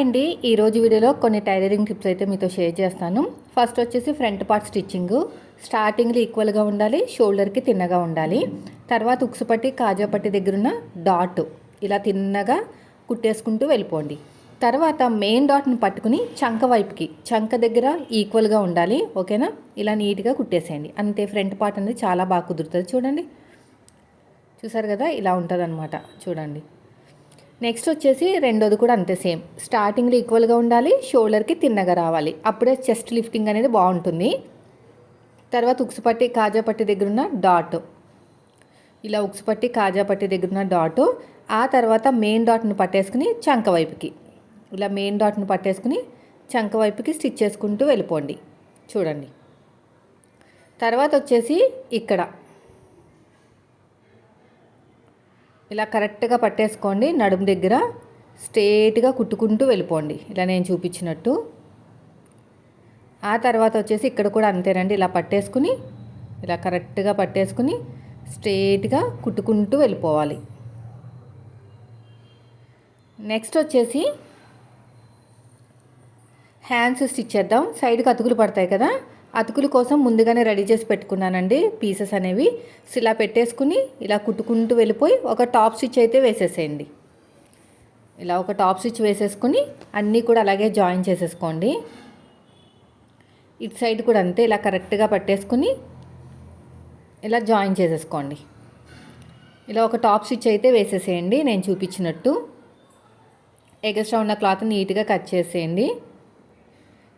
అండి ఈరోజు వీడియోలో కొన్ని టైలరింగ్ టిప్స్ అయితే మీతో షేర్ చేస్తాను. ఫస్ట్ వచ్చేసి ఫ్రంట్ పార్ట్ స్టిచ్చింగ్. స్టార్టింగ్లో ఈక్వల్గా ఉండాలి షోల్డర్కి తిన్నగా ఉండాలి. తర్వాత ఉక్సుపట్టి కాజాపట్టి దగ్గర ఉన్న డాట్ ఇలా తిన్నగా కుట్టేసుకుంటూ వెళ్ళిపోండి. తర్వాత మెయిన్ డాట్ని పట్టుకుని చంక వైపుకి చంక దగ్గర ఈక్వల్గా ఉండాలి ఓకేనా? ఇలా నీట్గా కుట్టేసేయండి. అంతే ఫ్రంట్ పార్ట్ అనేది చాలా బాగా కుదురుతుంది. చూడండి. చూసారు కదా? ఇలా ఉంటుంది చూడండి. నెక్స్ట్ వచ్చేసి రెండోది కూడా అంతే సేమ్ స్టార్టింగ్లో ఈక్వల్గా ఉండాలి షోల్డర్కి తిన్నగా రావాలి. అప్పుడే చెస్ట్ లిఫ్టింగ్ అనేది బాగుంటుంది. తర్వాత ఉక్సుపట్టి కాజాపట్టి దగ్గర ఉన్న డాట్ ఇలా ఉక్సుపట్టి కాజాపట్టి దగ్గర ఉన్న డాట్ ఆ తర్వాత మెయిన్ డాట్ని పట్టేసుకుని చంక వైపుకి. ఇలా మెయిన్ డాట్ని పట్టేసుకుని చంక వైపుకి స్టిచ్ చేసుకుంటూ వెళ్ళిపోండి. చూడండి. తర్వాత వచ్చేసి ఇక్కడ. ఇలా కరెక్ట్గా పట్టేసుకోండి. నడుము దగ్గర స్ట్రేట్గా కుట్టుకుంటూ వెళ్ళిపోండి. ఇలా నేను చూపించినట్టు. ఆ తర్వాత వచ్చేసి ఇక్కడ కూడా అంతేనండి. ఇలా పట్టేసుకుని ఇలా కరెక్ట్గా పట్టేసుకుని స్ట్రేట్గా కుట్టుకుంటూ వెళ్ళిపోవాలి. నెక్స్ట్ వచ్చేసి హ్యాండ్స్ స్టిచ్ చేద్దాం. సైడ్కి అతుకులు పడతాయి కదా? అతుకుల కోసం ముందుగానే రెడీ చేసి పెట్టుకున్నానండి పీసెస్ అనేవి. ఇలా పెట్టేసుకుని ఇలా కుట్టుకుంటూ వెళ్ళిపోయి ఒక టాప్ స్టిచ్ అయితే వేసేసేయండి. ఇలా ఒక టాప్ స్టిచ్ వేసేసుకుని అన్నీ కూడా అలాగే జాయిన్ చేసేసుకోండి. ఇటు సైడ్ కూడా అంతే ఇలా కరెక్ట్గా పట్టేసుకుని ఇలా జాయిన్ చేసేసుకోండి. ఇలా ఒక టాప్ స్టిచ్ అయితే వేసేసేయండి నేను చూపించినట్టు. ఎగస్ట్రా ఉన్న క్లాత్ నీట్గా కట్ చేసేయండి.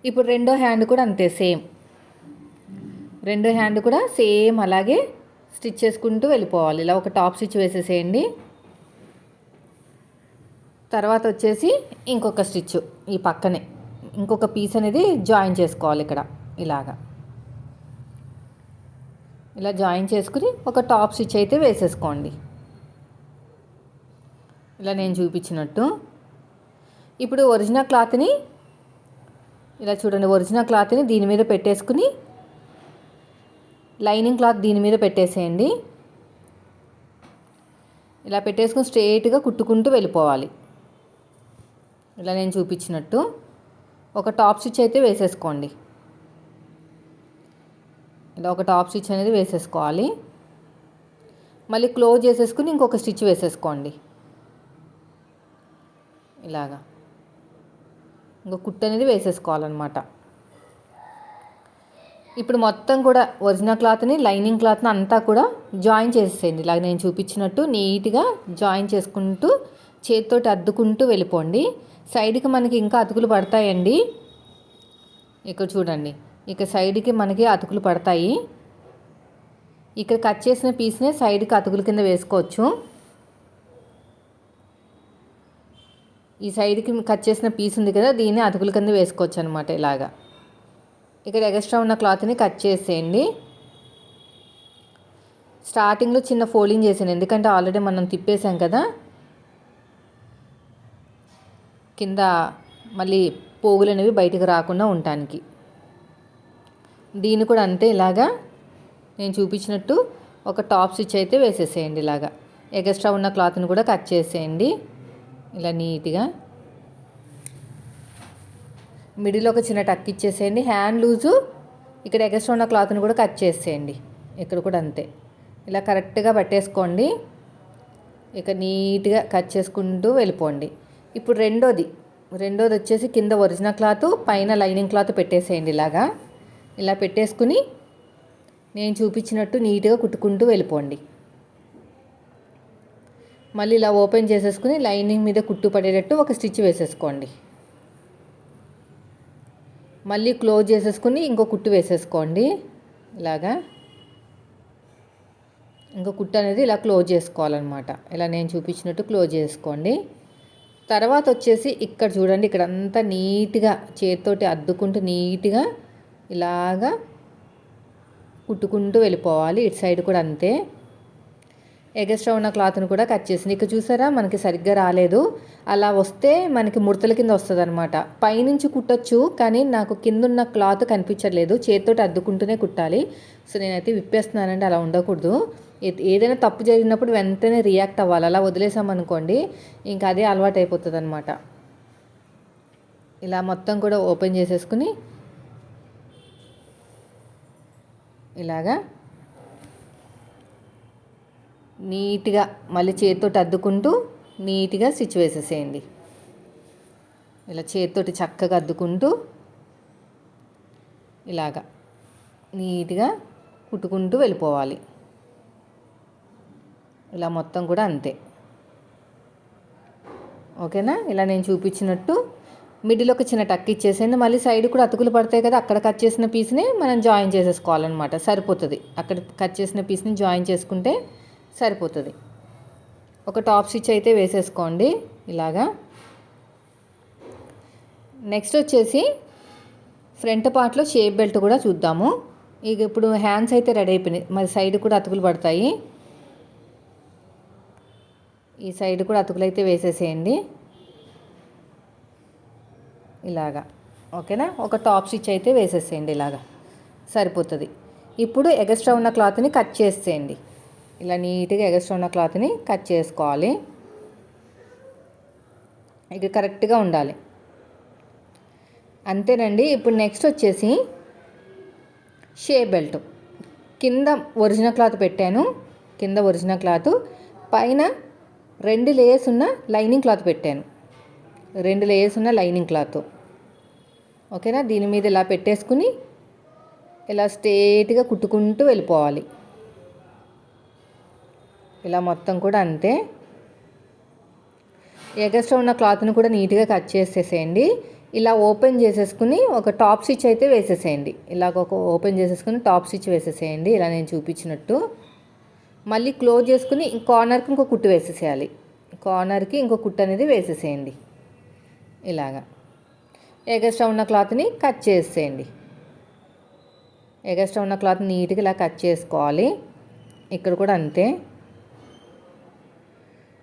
ఇప్పుడు రెండో హ్యాండ్ కూడా అంతే సేమ్. రెండు హ్యాండ్ కూడా సేమ్ అలాగే స్టిచ్ చేసుకుంటూ వెళ్ళిపోవాలి. ఇలా ఒక టాప్ స్టిచ్ వేసేసేయండి. తర్వాత వచ్చేసి ఇంకొక స్టిచ్ ఈ పక్కనే. ఇంకొక పీస్ అనేది జాయిన్ చేసుకోవాలి ఇక్కడ ఇలాగా. ఇలా జాయిన్ చేసుకుని ఒక టాప్ స్టిచ్ అయితే వేసేసుకోండి. ఇలా నేను చూపించినట్టు. ఇప్పుడు ఒరిజినల్ క్లాత్ని ఇలా చూడండి ఒరిజినల్ క్లాత్ని దీని మీద పెట్టేసుకుని లైనింగ్ క్లాత్ దీని మీద పెట్టేసేయండి. ఇలా పెట్టేసుకుని స్ట్రేట్గా కుట్టుకుంటూ వెళ్ళిపోవాలి. ఇలా నేను చూపించినట్టు. ఒక టాప్ స్టిచ్ అయితే వేసేసుకోండి. ఇలా ఒక టాప్ స్టిచ్ అనేది వేసేసుకోవాలి. మళ్ళీ క్లోజ్ చేసేసుకుని ఇంకొక స్టిచ్ వేసేసుకోండి. ఇలాగా. ఇంకో కుట్టు అనేది వేసేసుకోవాలన్నమాట. ఇప్పుడు మొత్తం కూడా ఒరిజినల్ క్లాత్ని లైనింగ్ క్లాత్ని అంతా కూడా జాయిన్ చేసేయండి ఇలాగ నేను చూపించినట్టు నీట్గా జాయిన్ చేసుకుంటూ చేతితోటి అద్దుకుంటూ వెళ్ళిపోండి. సైడ్కి మనకి ఇంకా అతుకులు పడతాయండి. ఇక్కడ చూడండి. ఇక సైడ్కి మనకి అతుకులు పడతాయి. ఇక్కడ కట్ చేసిన పీస్నే సైడ్కి అతుకుల కింద వేసుకోవచ్చు. ఈ సైడ్కి కట్ చేసిన పీస్ ఉంది కదా దీన్ని అతుకుల కింద వేసుకోవచ్చు అనమాట ఇలాగా. ఇక్కడ ఎగస్ట్రా ఉన్న క్లాత్ని కట్ చేసేయండి. స్టార్టింగ్లో చిన్న ఫోల్డింగ్ చేసాను ఎందుకంటే ఆల్రెడీ మనం తిప్పేసాం కదా. కింద మళ్ళీ పోగులు అనేవి బయటకు రాకుండా ఉండటానికి. దీన్ని కూడా అంతే ఇలాగా నేను చూపించినట్టు ఒక టాప్ స్టిచ్ అయితే వేసేసేయండి ఇలాగా. ఎగస్ట్రా ఉన్న క్లాత్ని కూడా కట్ చేసేయండి. ఇలా నీట్గా. మిడిల్ ఒక చిన్న టక్ ఇచ్చేసేయండి. హ్యాండ్ లూజు ఇక్కడ ఎగస్ట్రా ఉన్న క్లాత్ని కూడా కట్ చేసేయండి. ఇక్కడ కూడా అంతే. ఇలా కరెక్ట్గా పట్టేసుకోండి. ఇక నీట్గా కట్ చేసుకుంటూ వెళ్ళిపోండి. ఇప్పుడు రెండోది. రెండోది వచ్చేసి కింద ఒరిజినల్ క్లాత్ పైన లైనింగ్ క్లాత్ పెట్టేసేయండి ఇలాగా. ఇలా పెట్టేసుకుని నేను చూపించినట్టు నీట్గా కుట్టుకుంటూ వెళ్ళిపోండి. మళ్ళీ ఇలా ఓపెన్ చేసేసుకుని లైనింగ్ మీద కుట్టు పడేటట్టు ఒక స్టిచ్ వేసేసుకోండి. మళ్ళీ క్లోజ్ చేసేసుకుని ఇంకో కుట్టు వేసేసుకోండి. ఇలాగా. ఇంకో కుట్టు అనేది ఇలా క్లోజ్ చేసుకోవాలన్నమాట. ఇలా నేను చూపించినట్టు క్లోజ్ చేసుకోండి. తర్వాత వచ్చేసి ఇక్కడ చూడండి ఇక్కడ అంతా నీట్గా చేతితోటి అద్దుకుంటూ నీట్గా ఇలాగా కుట్టుకుంటూ వెళ్ళిపోవాలి. ఇటు సైడ్ కూడా అంతే. ఎగస్ట్రా ఉన్న క్లాత్ని కూడా కట్ చేసింది. ఇక్కడ చూసారా? మనకి సరిగ్గా రాలేదు. అలా వస్తే మనకి ముడతల కింద వస్తుంది అనమాట పైనుంచి కుట్టచ్చు కానీ నాకు కింద ఉన్న క్లాత్ కనిపించట్లేదు. చేతితోటి అద్దుకుంటూనే కుట్టాలి. సో నేనైతే విప్పేస్తున్నానండి. అలా ఉండకూడదు. ఏదైనా తప్పు జరిగినప్పుడు వెంటనే రియాక్ట్ అవ్వాలి. అలా వదిలేసామనుకోండి ఇంకా అదే అలవాటు అయిపోతుంది అనమాట ఇలా మొత్తం కూడా ఓపెన్ చేసేసుకుని ఇలాగా నీట్గా మళ్ళీ చేతితోటి అద్దుకుంటూ నీట్గా స్టిచ్ వేసేసేయండి. ఇలా చేతితోటి చక్కగా అద్దుకుంటూ ఇలాగా నీట్గా కుట్టుకుంటూ వెళ్ళిపోవాలి. ఇలా మొత్తం కూడా అంతే. ఓకేనా? ఇలా నేను చూపించినట్టు మిడిల్ ఒక చిన్న టక్ ఇచ్చేసేయండి. మళ్ళీ సైడ్ కూడా అతుకులు పడతాయి కదా అక్కడ కట్ చేసిన పీస్ని మనం జాయిన్ చేసేసుకోవాలన్నమాట. సరిపోతుంది. అక్కడ కట్ చేసిన పీస్ని జాయిన్ చేసుకుంటే సరిపోతుంది. ఒక టాప్ స్టిచ్ అయితే వేసేసుకోండి ఇలాగా. నెక్స్ట్ వచ్చేసి ఫ్రంట్ పార్ట్లో షేప్ బెల్ట్ కూడా చూద్దాము. ఇక ఇప్పుడు హ్యాండ్స్ అయితే రెడీ అయిపోయినాయి. మరి సైడ్ కూడా అతుకులు పడతాయి. ఈ సైడ్ కూడా అతుకులు అయితే వేసేసేయండి. ఇలాగా. ఓకేనా? ఒక టాప్ స్టిచ్ అయితే వేసేసేయండి ఇలాగా. సరిపోతుంది. ఇప్పుడు ఎగస్ట్రా ఉన్న క్లాత్ని కట్ చేసేయండి. ఇలా నీట్గా ఎగస్ట్రా ఉన్న క్లాత్ని కట్ చేసుకోవాలి. ఇక కరెక్ట్గా ఉండాలి. అంతేనండి. ఇప్పుడు నెక్స్ట్ వచ్చేసి షే బెల్ట్. కింద ఒరిజినల్ క్లాత్ పెట్టాను. కింద ఒరిజినల్ క్లాత్. పైన రెండు లేయర్స్ ఉన్న లైనింగ్ క్లాత్ పెట్టాను. రెండు లేయర్స్ ఉన్న లైనింగ్ క్లాత్. ఓకేనా? దీని మీద ఇలా పెట్టేసుకుని ఇలా స్ట్రేట్గా కుట్టుకుంటూ వెళ్ళిపోవాలి. ఇలా మొత్తం కూడా అంతే. ఎగస్ట్రా ఉన్న క్లాత్ని కూడా నీట్గా కట్ చేసేసేయండి. ఇలా ఓపెన్ చేసేసుకుని ఒక టాప్ స్టిచ్ అయితే వేసేసేయండి. ఇలాగ ఒక ఓపెన్ చేసేసుకుని టాప్ స్టిచ్ వేసేసేయండి. ఇలా నేను చూపించినట్టు. మళ్ళీ క్లోజ్ చేసుకుని కార్నర్కి ఇంకో కుట్టు వేసేసేయాలి. కార్నర్కి ఇంకో కుట్టు అనేది వేసేసేయండి. ఇలాగా. ఎగస్ట్రా ఉన్న క్లాత్ని కట్ చేసేయండి. ఎగస్ట్రా ఉన్న క్లాత్ నీట్గా ఇలా కట్ చేసుకోవాలి. ఇక్కడ కూడా అంతే.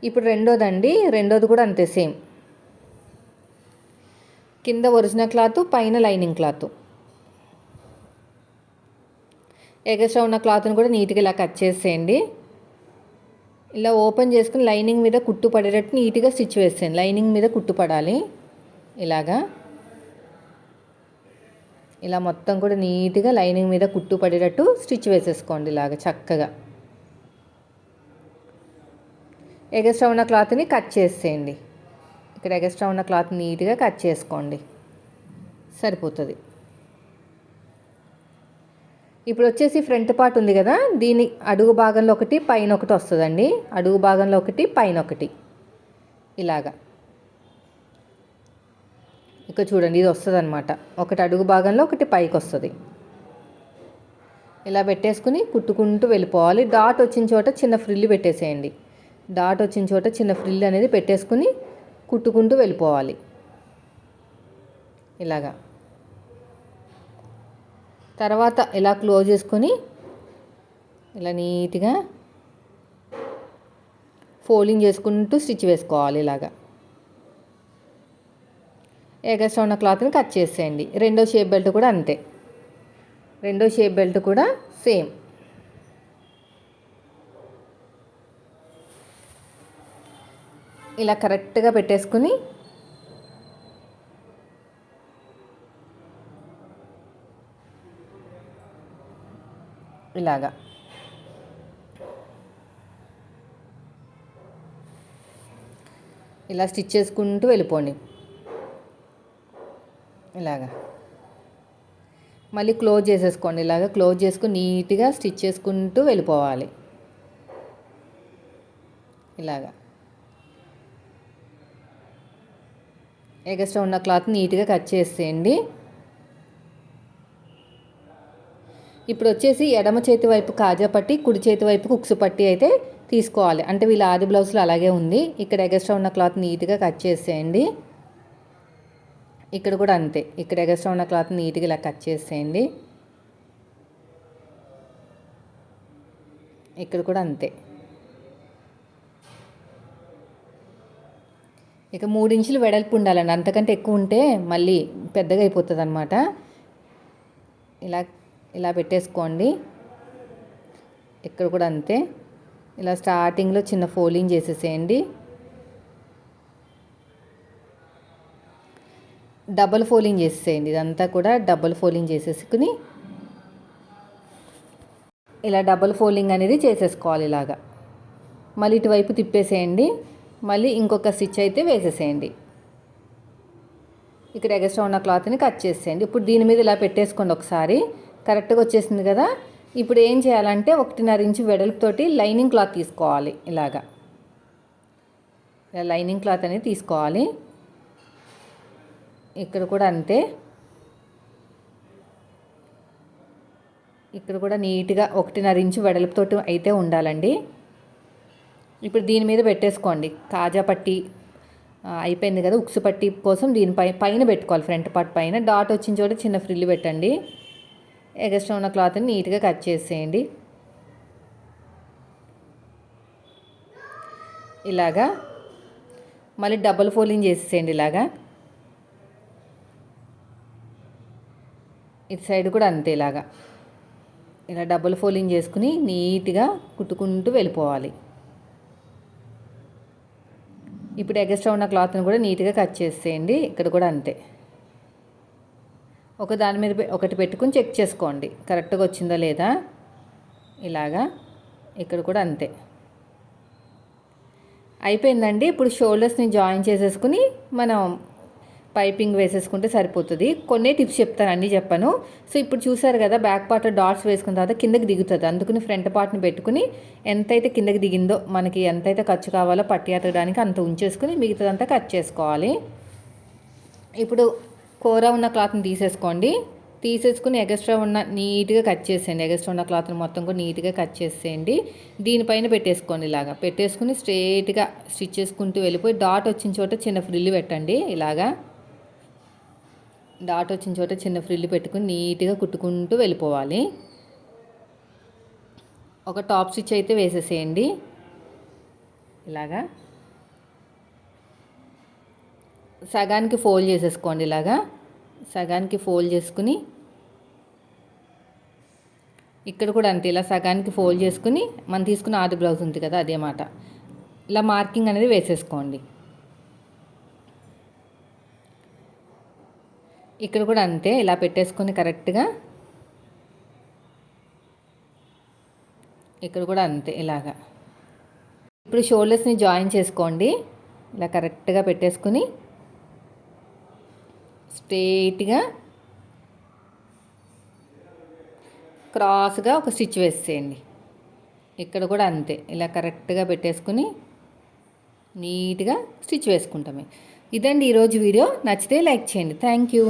ఇప్పుడు రెండోదండి రెండోది కూడా అంతే సేమ్. కింద ఒరిజినల్ క్లాత్ పైన లైనింగ్ క్లాత్. ఎగస్ట్రా ఉన్న క్లాత్ని కూడా నీట్గా ఇలా కట్ చేసేయండి. ఇలా ఓపెన్ చేసుకుని లైనింగ్ మీద కుట్టు పడేటట్టు నీట్గా స్టిచ్ వేసేయండి. లైనింగ్ మీద కుట్టు పడాలి. ఇలాగా. ఇలా మొత్తం కూడా నీట్గా లైనింగ్ మీద కుట్టు పడేటట్టు స్టిచ్ వేసేసుకోండి ఇలాగ చక్కగా. ఎగస్ట్రా ఉన్న క్లాత్ని కట్ చేసేయండి. ఇక్కడ ఎగస్ట్రా ఉన్న క్లాత్ నీట్గా కట్ చేసుకోండి. సరిపోతుంది. ఇప్పుడు వచ్చేసి ఫ్రంట్ పార్ట్ ఉంది కదా దీని అడుగు భాగంలో ఒకటి పైన ఒకటి వస్తుందండి. అడుగు భాగంలో ఒకటి పైన ఒకటి. ఇలాగా. ఇక చూడండి ఇది వస్తుంది అనమాట ఒకటి అడుగు భాగంలో ఒకటి పైకి వస్తుంది. ఇలా పెట్టేసుకుని కుట్టుకుంటూ వెళ్ళిపోవాలి. డాట్ వచ్చిన చోట చిన్న ఫ్రిల్లు పెట్టేసేయండి. డాట్ వచ్చిన చోట చిన్న ఫ్రిల్ అనేది పెట్టేసుకుని కుట్టుకుంటూ వెళ్ళిపోవాలి. ఇలాగా. తర్వాత ఇలా క్లోజ్ చేసుకొని ఇలా నీట్గా ఫోల్డింగ్ చేసుకుంటూ స్టిచ్ వేసుకోవాలి ఇలాగా. ఎగస్ట్రా ఉన్న క్లాత్ని కట్ చేసేయండి. రెండో షేప్ బెల్ట్ కూడా అంతే. రెండో షేప్ బెల్ట్ కూడా సేమ్. ఇలా కరెక్ట్గా పెట్టేసుకుని ఇలాగా. ఇలా స్టిచ్ చేసుకుంటూ వెళ్ళిపోండి. ఇలాగా. మళ్ళీ క్లోజ్ చేసేసుకోండి. ఇలాగ క్లోజ్ చేసుకుని నీట్గా స్టిచ్ చేసుకుంటూ వెళ్ళిపోవాలి. ఇలాగా. ఎగస్ట్రా ఉన్న క్లాత్ నీట్గా కట్ చేసేయండి. ఇప్పుడు వచ్చేసి ఎడమ చేతి వైపు కాజా పట్టి కుడి చేతి వైపు కుక్సు పట్టి అయితే తీసుకోవాలి. అంటే వీళ్ళ ఆది బ్లౌజ్లో అలాగే ఉంది. ఇక్కడ ఎగస్ట్రా ఉన్న క్లాత్ నీట్గా కట్ చేసేయండి. ఇక్కడ కూడా అంతే. ఇక్కడ ఎగస్ట్రా ఉన్న క్లాత్ నీట్గా ఇలా కట్ చేసేయండి. ఇక్కడ కూడా అంతే. ఇక మూడు ఇంచులు వెడల్పు ఉండాలండి. అంతకంటే ఎక్కువ ఉంటే మళ్ళీ పెద్దగా అయిపోతుంది అనమాట ఇలా ఇలా పెట్టేసుకోండి. ఇక్కడ కూడా అంతే. ఇలా స్టార్టింగ్లో చిన్న ఫోల్డింగ్ చేసేసేయండి. డబల్ ఫోలింగ్ చేసేయండి ఇదంతా కూడా డబల్ ఫోలింగ్ చేసేసుకుని ఇలా డబల్ ఫోలింగ్ అనేది చేసేసుకోవాలి ఇలాగా. మళ్ళీ ఇటువైపు తిప్పేసేయండి. మళ్ళీ ఇంకొక స్టిచ్ అయితే వేసేసేయండి. ఇక్కడ ఎగస్ట్రా ఉన్న క్లాత్ని కట్ చేసేయండి. ఇప్పుడు దీని మీద ఇలా పెట్టేసుకోండి ఒకసారి. కరెక్ట్గా వచ్చేసింది కదా? ఇప్పుడు ఏం చేయాలంటే ఒకటిన్నర ఇంచు వెడల్పుతోటి లైనింగ్ క్లాత్ తీసుకోవాలి ఇలాగా. ఇలా లైనింగ్ క్లాత్ అనేది తీసుకోవాలి. ఇక్కడ కూడా అంతే. ఇక్కడ కూడా నీట్గా ఒకటిన్నర ఇంచు వెడల్పుతోటి అయితే ఉండాలండి. ఇప్పుడు దీని మీద పెట్టేసుకోండి. కాజా పట్టి అయిపోయింది కదా ఉక్సు పట్టి కోసం దీనిపై పైన పెట్టుకోవాలి ఫ్రంట్ పార్ట్ పైన. డాట్ వచ్చిన చోట చిన్న ఫ్రిల్ పెట్టండి. ఎగస్ట్రా ఉన్న క్లాత్ని నీట్గా కట్ చేసేయండి. ఇలాగా మళ్ళీ డబుల్ ఫోల్డింగ్ చేసేయండి ఇలాగా. ఇటు సైడ్ కూడా అంతే ఇలాగా. ఇలా డబుల్ ఫోల్డింగ్ చేసుకుని నీట్గా కుట్టుకుంటూ వెళ్ళిపోవాలి. ఇప్పుడు ఎగస్ట్రా ఉన్న క్లాత్ని కూడా నీట్గా కట్ చేసేయండి. ఇక్కడ కూడా అంతే. ఒక దాని మీద ఒకటి పెట్టుకుని చెక్ చేసుకోండి. కరెక్ట్గా వచ్చిందా లేదా? ఇలాగా. ఇక్కడ కూడా అంతే. అయిపోయిందండి. ఇప్పుడు షోల్డర్స్ని జాయిన్ చేసేసుకుని మనం పైపింగ్ వేసేసుకుంటే సరిపోతుంది. కొన్ని టిప్స్ చెప్తాను అన్నీ చెప్పాను. సో ఇప్పుడు చూసారు కదా బ్యాక్ పార్ట్ డాట్స్ వేసుకున్న తర్వాత కిందకి దిగుతుంది. అందుకని ఫ్రంట్ పార్ట్ని పెట్టుకుని ఎంతైతే కిందకి దిగిందో మనకి ఎంతైతే ఖర్చు కావాలో పట్టి ఎతకడానికి అంత ఉంచేసుకుని మిగతాదంతా కట్ చేసుకోవాలి. ఇప్పుడు కూర ఉన్న క్లాత్ని తీసేసుకోండి. తీసేసుకుని ఎగస్ట్రా ఉన్న నీట్గా కట్ చేసేయండి. ఎగస్ట్రా ఉన్న క్లాత్ని మొత్తం కూడా నీట్గా కట్ చేసేయండి. దీనిపైన పెట్టేసుకోండి ఇలాగా. పెట్టేసుకుని స్ట్రేట్గా స్టిచ్ చేసుకుంటూ వెళ్ళిపోయి డాట్ వచ్చిన చోట చిన్న ఫ్రిల్లు పెట్టండి ఇలాగా. డాట్ వచ్చిన చోట చిన్న ఫ్రిల్లు పెట్టుకుని నీట్గా కుట్టుకుంటూ వెళ్ళిపోవాలి. ఒక టాప్ స్టిచ్ అయితే వేసేసేయండి. ఇలాగా. సగానికి ఫోల్డ్ చేసేసుకోండి ఇలాగా. సగానికి ఫోల్డ్ చేసుకుని ఇక్కడ కూడా అంతే ఇలా సగానికి ఫోల్డ్ చేసుకుని మనం తీసుకున్న ఆది బ్లౌజ్ ఉంది కదా అదే మాట. ఇలా మార్కింగ్ అనేది వేసేసుకోండి. ఇక్కడ కూడా అంతే ఇలా పెట్టేసుకొని కరెక్ట్గా. ఇక్కడ కూడా అంతే ఇలాగా. ఇప్పుడు షోల్డర్స్ని జాయిన్ చేసుకోండి. ఇలా కరెక్ట్గా పెట్టేసుకుని స్ట్రేట్గా క్రాస్గా ఒక స్టిచ్ వేసేయండి. ఇక్కడ కూడా అంతే ఇలా కరెక్ట్గా పెట్టేసుకుని నీట్గా స్టిచ్ వేసుకుంటామే. ఇదండి ఈరోజు వీడియో. నచ్చితే లైక్ చేయండి. Thank you.